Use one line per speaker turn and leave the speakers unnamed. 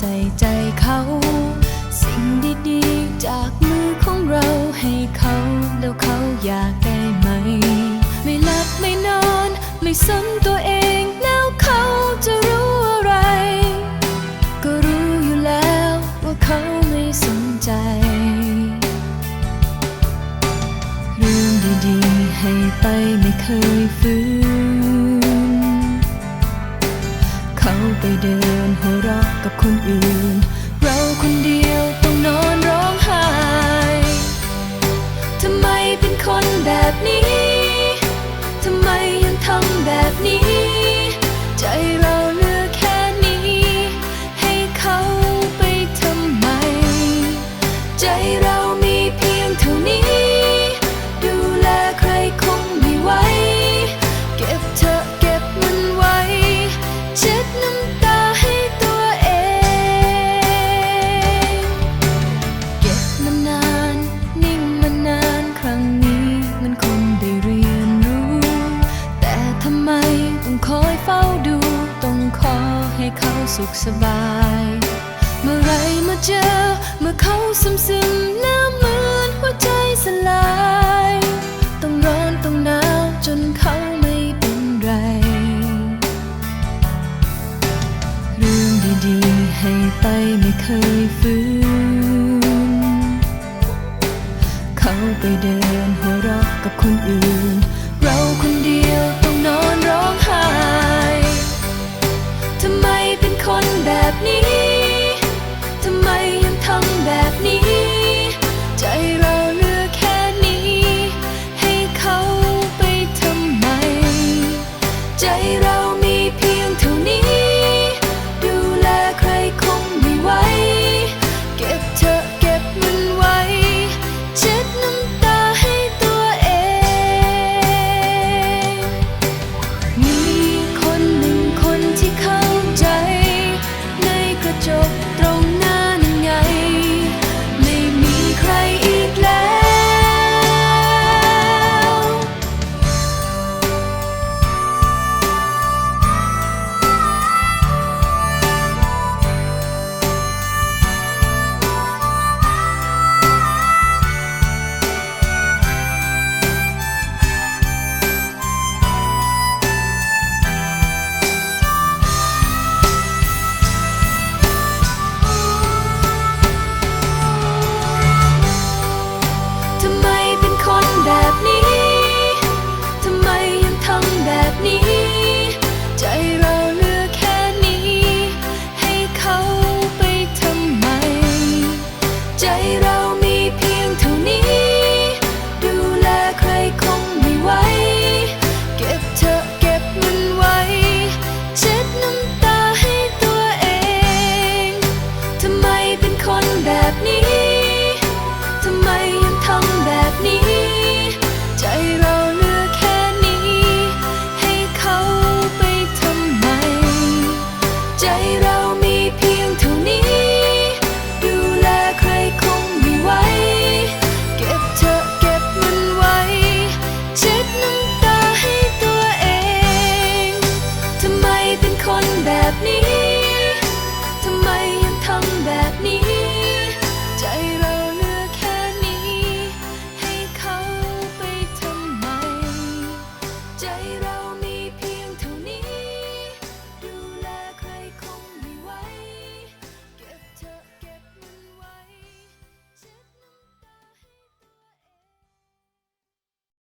ใส่ใจเขา สิ่งดีๆ จากมือของเราให้เขา แล้วเขาอยากได้ไหม ไม่หลับไม่นอน ไม่สนตัวเองแล้วเขาจะรู้อะไร ก็รู้อยู่แล้วว่าเขาไม่สนใจ เรื่องดีๆ ให้ไปไม่เคยฟื้น ไปเดินหัวเราะกับคนอื่น เราคนเดียวต้องนอนร้องไห้ทำไมเป็นคนแบบ ให้เขาสุขสบาย เมื่อไรมาเจอ เมื่อเขาซึมซึมๆแล้วเหมือนหัวใจสลาย ต้องร้อนต้องหนาวจนเขาไม่เป็นไร เรื่องดีๆ ให้ไปไม่เคยฟื้น เขาไปเดินหัวเราะกับคนอื่น tonigh